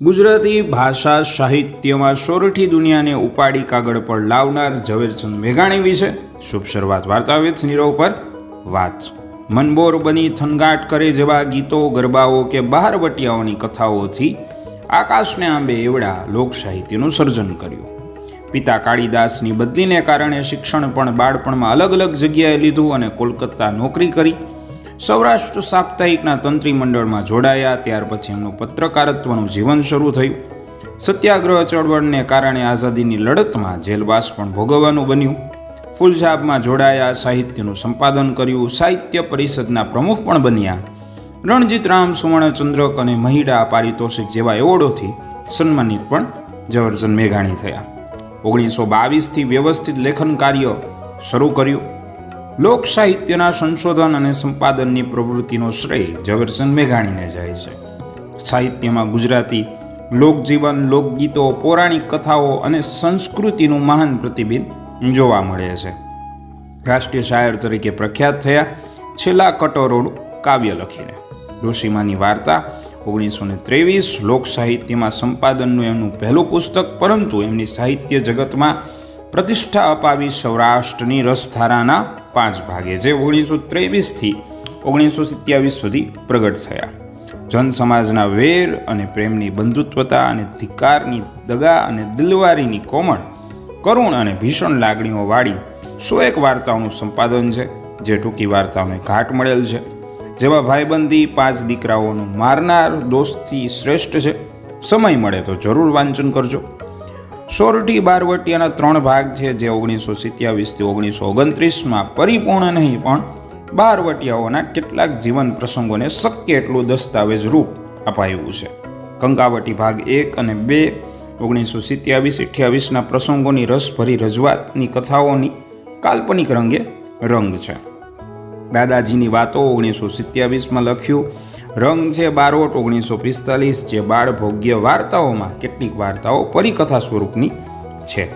ગુજરાતી ભાષા સાહિત્યમાં સોરઠી દુનિયાને ઉપાડી કાગળ પર લાવનાર ઝવેરચંદ મેઘાણી વિશે શુભ શરૂઆત વાર્તા વિથ નીરવ પર વાત. મનબોર બની થનગાટ કરે જેવા ગીતો, ગરબાઓ કે બહારવટિયાઓની કથાઓથી આકાશને આંબે એવડા લોક સાહિત્યનું સર્જન કર્યું. પિતા કાળીદાસની બદલીને કારણે શિક્ષણ પણ બાળપણમાં અલગ અલગ જગ્યાએ લીધું અને કોલકાતા નોકરી કરી. સૌરાષ્ટ્ર સાપ્તાહિકના તંત્રી મંડળમાં જોડાયા, ત્યાર પછી એમનું પત્રકારત્વનું જીવન શરૂ થયું. સત્યાગ્રહ ચળવળને કારણે આઝાદીની લડતમાં જેલવાસ પણ ભોગવવાનું બન્યું. ફૂલઝાબમાં જોડાયા, સાહિત્યનું સંપાદન કર્યું, સાહિત્ય પરિષદના પ્રમુખ પણ બન્યા. રણજીત રામ સુવર્ણચંદ્રક અને મહિડા પારિતોષિક જેવા એવોર્ડોથી સન્માનિત પણ ઝવેરચંદ મેઘાણી થયા. ઓગણીસો બાવીસથી વ્યવસ્થિત લેખન કાર્ય શરૂ કર્યું. લોક સાહિત્યના સંશોધન અને સંપાદનની પ્રવૃત્તિનો શ્રેય ઝવેરચંદ મેઘાણીને જાય છે. સાહિત્યમાં ગુજરાતી, લોકજીવન, લોકગીતો, પૌરાણિક કથાઓ અને સંસ્કૃતિનું મહાન પ્રતિબિંબ જોવા મળે છે. રાષ્ટ્રીય શાયર તરીકે પ્રખ્યાત થયા છેલ્લા કટોરોડ કાવ્ય લખીને. ડોશીમાની વાર્તા ઓગણીસો ને ત્રેવીસ લોક સાહિત્યમાં સંપાદનનું એમનું પહેલું પુસ્તક, પરંતુ એમની સાહિત્ય જગતમાં પ્રતિષ્ઠા અપાવી સૌરાષ્ટ્રની રસધારાના પાંચ ભાગે, જે ઓગણીસો ત્રેવીસથી ઓગણીસો સિત્યાવીસ સુધી પ્રગટ થયા. જન સમાજના વેર અને પ્રેમની બંધુત્વતા અને ધિક્કારની દગા અને દિલવારીની કોમળ, કરુણ અને ભીષણ લાગણીઓ વાળી સો એક વાર્તાઓનું સંપાદન છે, જે ટૂંકી વાર્તાઓને ઘાટ મળેલ છે. જેમાં ભાઈબંધી પાંચ દીકરાઓનું મારનાર દોસ્તી શ્રેષ્ઠ છે. સમય મળે તો જરૂર વાંચન કરજો. સોરઠી, બારવટિયાના ત્રણ ભાગ છે જે ઓગણીસો સિત્યાવીસથી ઓગણીસો ઓગણત્રીસમાં પરિપૂર્ણ નહીં, પણ બારવટિયાઓના કેટલાક જીવન પ્રસંગોને શક્ય એટલું દસ્તાવેજ રૂપ અપાયું છે. કંકાવટી ભાગ એક અને બે ઓગણીસો સિત્યાવીસ અઠ્યાવીસના પ્રસંગોની રસભરી રજૂઆતની કથાઓની કાલ્પનિક રંગે રંગ છે. દાદાજીની વાતો ઓગણીસો સિત્યાવીસમાં લખ્યું રંગ છે બારોટ ઓગણીસો પિસ્તાલીસ. જે બાળ ભોગ્ય વાર્તાઓમાં કેટલીક વાર્તાઓ પરિકથા સ્વરૂપની છે.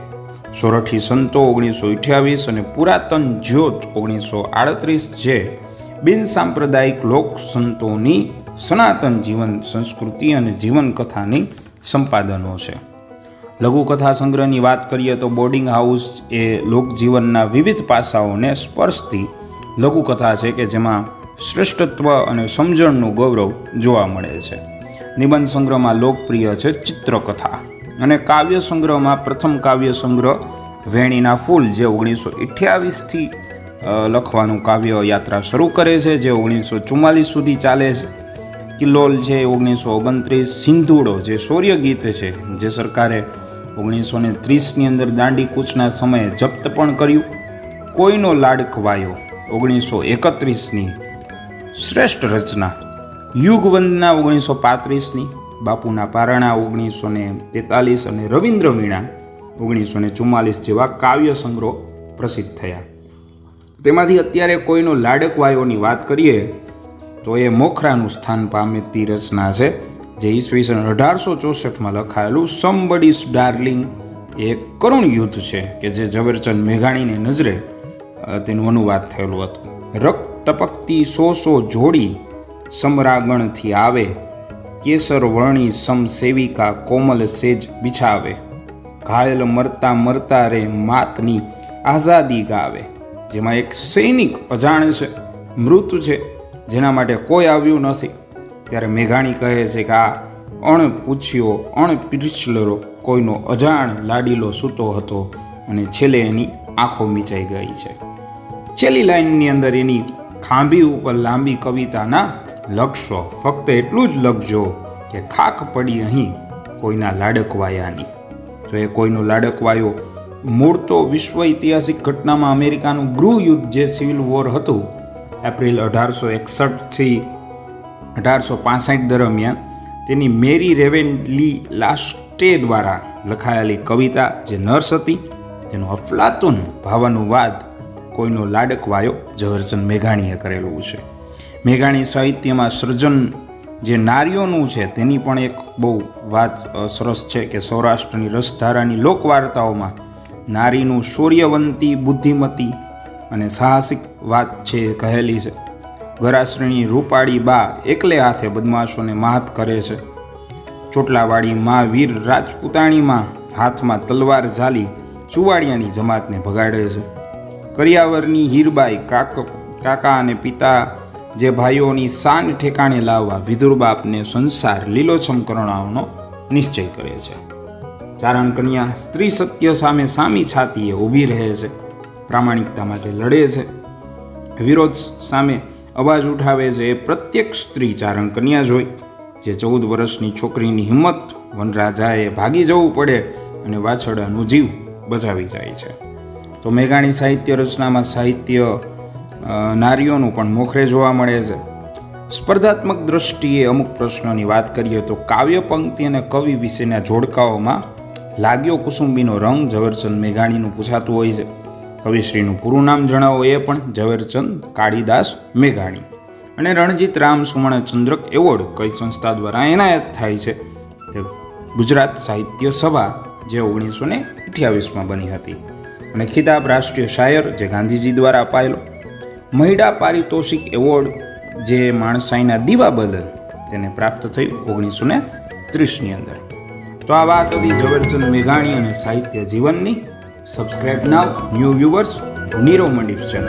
સોરઠી સંતો ઓગણીસો અઠ્યાવીસ અને પુરાતન જ્યોત ઓગણીસો આડત્રીસ જે બિન સાંપ્રદાયિક લોક સંતોની સનાતન જીવન સંસ્કૃતિ અને જીવનકથાની સંપાદનો છે. લઘુકથા સંગ્રહની વાત કરીએ તો બોર્ડિંગ હાઉસ એ લોકજીવનના વિવિધ પાસાઓને સ્પર્શતી લઘુકથા છે કે જેમાં શ્રેષ્ઠત્વ અને સમજણનું ગૌરવ જોવા મળે છે. નિબંધ સંગ્રહમાં લોકપ્રિય છે ચિત્રકથા અને કાવ્ય સંગ્રહમાં પ્રથમ કાવ્ય સંગ્રહ વેણીના ફૂલ જે ઓગણીસો અઠ્યાવીસથી લખવાનું કાવ્ય યાત્રા શરૂ કરે છે, જે ઓગણીસો ચુમ્માલીસ સુધી ચાલે છે. કિલ્લોલ છે ઓગણીસો ઓગણત્રીસ, સિંધુડો જે શૌર્ય ગીત છે, જે સરકારે ઓગણીસો ને ત્રીસની અંદર દાંડી કૂચના સમયે જપ્ત પણ કર્યું. કોઈનો લાડકવાયો ઓગણીસો એકત્રીસની શ્રેષ્ઠ રચના. યુગવંદના ઓગણીસો પાંત્રીસની, બાપુના પારણા ઓગણીસો ને તેતાલીસ અને રવિન્દ્ર વીણા ઓગણીસો ને ચુમ્માલીસ જેવા કાવ્ય સંગ્રહ પ્રસિદ્ધ થયા. તેમાંથી અત્યારે કોઈનો લાડકવાયોની વાત કરીએ, તો એ મોખરાનું સ્થાન પામેતી રચના છે, જે ઈસવીસન અઢારસો ચોસઠમાં લખાયેલું સમબડીસ ડાર્લિંગ એ કરુણ યુદ્ધ છે, કે જે ઝવેરચંદ મેઘાણીની નજરે તેનું અનુવાદ થયેલું હતું. રક્ત ટપકતી સો સો જોડી સમરાગણથી આવે. કેસર વર્ણી સમસેવિકા કોમલ સેજ બિછાવે. ઘાયલ મરતા મરતા રે માતની આઝાદી ગાવે. જેમાં એક સૈનિક અજાણ છે, મૃત છે, જેના માટે કોઈ આવ્યું નથી. ત્યારે મેઘાણી કહે છે કે આ અણપૂછ્યો પૂછ્યો કોઈનો અજાણ લાડીલો સૂતો હતો અને છેલ્લે એની આંખો મીચાઈ ગઈ છે. છેલ્લી લાઈનની અંદર એની ખાંભી ઉપર લાંબી કવિતાના લખશો. ફક્ત એટલું જ લખજો કે ખાક પડી અહીં કોઈના લાડકવાયાની. તો એ કોઈનો લાડકવાયો મૂળ તો વિશ્વ ઐતિહાસિક ઘટનામાં અમેરિકાનું ગૃહ યુદ્ધ જે સિવિલ વોર હતું, એપ્રિલ અઢારસો એકસઠથી અઢારસો પાસઠ દરમિયાન તેની મેરી રેવેનલી લાસ્ટે દ્વારા લખાયેલી કવિતા જે નર્સ હતી તેનું અફલાતુન ભાવાનુવાદ કોઈનો લાડકવાયો ઝવેરચંદ મેઘાણીએ કરેલું છે. મેઘાણી સાહિત્યમાં સર્જન જે નારીઓનું છે, તેની પણ એક બહુ વાત સરસ છે કે સૌરાષ્ટ્રની રસધારાની લોકવાર્તાઓમાં નારીનું શૌર્યવંતી બુદ્ધિમતી અને સાહસિક વાત છે કહેલી છે. ગરાશ્રેણી રૂપાળી બા એકલે હાથે બદમાશોને માત કરે છે. ચોટલાવાડી મા વીર રાજપૂતાણીમાં હાથમાં તલવાર ઝાલી ચુવાડિયાની જમાતને ભગાડે છે. કરિયાવરની હીરબાઈ કાક, કાકા અને પિતા જે ભાઈઓની શાન ઠેકાણે લાવવા વિધુર બાપને સંસાર લીલોછમ કરણાઓનો નિશ્ચય કરે છે. ચારણ કન્યા સ્ત્રી સત્ય સામે સામી છાતીએ ઊભી રહે છે. પ્રામાણિકતા માટે લડે છે. વિરોધ સામે અવાજ ઉઠાવે છે. એ પ્રત્યેક સ્ત્રી ચારણ કન્યા જોઈ, જે ચૌદ વર્ષની છોકરીની હિંમત વનરાજાએ ભાગી જવું પડે અને વાછડાનું જીવ બચાવી જાય છે. તો મેઘાણી સાહિત્ય રચનામાં સાહિત્ય નારીઓનું પણ મોખરે જોવા મળે છે. સ્પર્ધાત્મક દ્રષ્ટિએ અમુક પ્રશ્નોની વાત કરીએ તો કાવ્ય, પંક્તિ અને કવિ વિશેના જોડકાઓમાં લાગ્યો કુસુંબીનો રંગ ઝવેરચંદ મેઘાણીનું પૂછાતું હોય છે. કવિશ્રીનું પૂરું નામ જણાવો એ પણ ઝવેરચંદ કાળીદાસ મેઘાણી. અને રણજીત રામ સુવર્ણ ચંદ્રક એવોર્ડ કઈ સંસ્થા દ્વારા એનાયત થાય છે તે ગુજરાત સાહિત્ય સભા જે ઓગણીસો ને અઠ્યાવીસમાં બની હતી. અને ખિતાબ રાષ્ટ્રીય શાયર જે ગાંધીજી દ્વારા અપાયેલો. મહિડા પારિતોષિક એવોર્ડ જે માણસાઈના દીવા બદલ તેને પ્રાપ્ત થયું ઓગણીસો ને ત્રીસની અંદર. તો આ વાત હતી ઝવેરચંદ મેઘાણી અને સાહિત્ય જીવનની. સબસ્ક્રાઈબ નાવ ન્યૂ વ્યુઅર્સ નીરો મંડીફ ચેનલ